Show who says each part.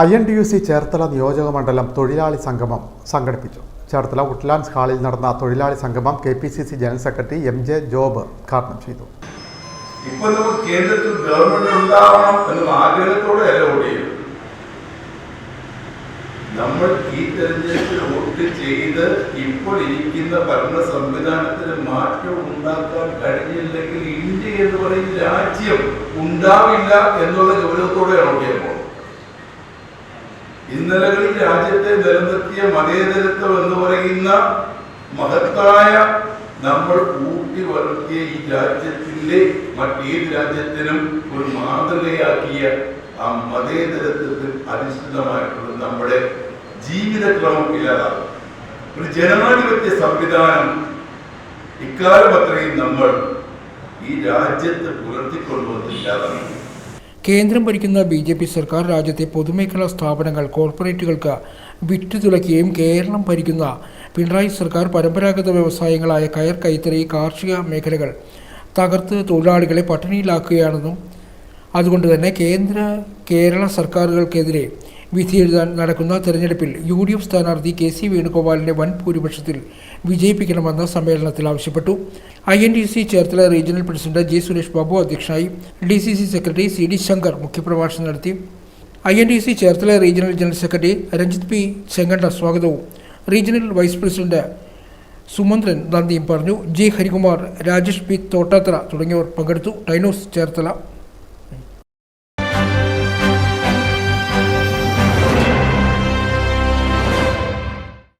Speaker 1: I N T U C Cherthala നിയോജക മണ്ഡലം തൊഴിലാളി സംഗമം സംഘടിപ്പിച്ചു. ചേർത്തല വുഡ്ലാൻഡ്സ് ഹാളിൽ നടന്ന തൊഴിലാളി സംഗമം K P C C general secretary M J Job ഉദ്ഘാടനം ചെയ്തു.
Speaker 2: ഇപ്പൊ നമുക്ക് കേന്ദ്രത്തിൽ ഗവൺമെന്റ് ഉണ്ടാവണം എന്ന ആഗ്രഹത്തോടെ നമ്മൾ ഈ തെരഞ്ഞെടുപ്പിൽ വോട്ട് ചെയ്ത് ഇപ്പോൾ ഇരിക്കുന്ന ഭരണ സംവിധാനത്തിന് മാറ്റം ഉണ്ടാക്കാൻ കഴിഞ്ഞില്ലെങ്കിൽ ഇന്ത്യ എന്ന് പറയുന്ന രാജ്യം ഉണ്ടാവില്ല എന്നുള്ള ഗൗരവത്തോടെയാണ് വോട്ട് ഇന്നലകളിൽ രാജ്യത്തെ നിലനിർത്തിയ മതേതരത്വം എന്ന് പറയുന്ന മഹത്തായ നമ്മൾ കൂട്ടി വളർത്തിയ ഈ രാജ്യത്തിന്റെ മറ്റേത് രാജ്യത്തിനും ഒരു മാതൃകയാക്കിയ ആ മതേതരത്വത്തിൽ അധിഷ്ഠിതമായിട്ടുള്ള നമ്മുടെ ജീവിതക്രമം ഇല്ലാതാകും. ഒരു ജനാധിപത്യ സംവിധാനം ഇക്കാലം അത്രയും നമ്മൾ ഈ രാജ്യത്ത് പുലർത്തിക്കൊണ്ടുവന്നില്ലാതാണ്
Speaker 3: കേന്ദ്രം ഭരിക്കുന്ന ബി ജെ പി സർക്കാർ രാജ്യത്തെ പൊതുമേഖലാ സ്ഥാപനങ്ങൾ കോർപ്പറേറ്റുകൾക്ക് വിറ്റുതുലയ്ക്കുകയും കേരളം ഭരിക്കുന്ന പിണറായി സർക്കാർ പരമ്പരാഗത വ്യവസായങ്ങളായ കയർ കൈത്തറി കാർഷിക മേഖലകൾ തകർത്ത് തൊഴിലാളികളെ പട്ടിണിയിലാക്കുകയാണെന്നും അതുകൊണ്ട് തന്നെ കേന്ദ്ര കേരള സർക്കാരുകൾക്കെതിരെ വിധിയെഴുതാൻ നടക്കുന്ന തെരഞ്ഞെടുപ്പിൽ യു ഡി എഫ് സ്ഥാനാർത്ഥി കെ സി വേണുഗോപാലിനെ വൻ ഭൂരിപക്ഷത്തിൽ വിജയിപ്പിക്കണമെന്ന് സമ്മേളനത്തിൽ ആവശ്യപ്പെട്ടു. I N D C Cherthala regional president J Suresh Babu അധ്യക്ഷനായി D C C secretary C D Shankar മുഖ്യപ്രഭാഷണം നടത്തി. I N D C Cherthala regional general secretary Ranjith P Chenkanda സ്വാഗതവും. റീജിയണൽ വൈസ് പ്രസിഡന്റ് സുമന്ത്രൻ നന്ദിയും പറഞ്ഞു. J Harikumar Rajesh P Thottathra തുടങ്ങിയവർ പങ്കെടുത്തു. ടൈനോസ് ചേർത്തല.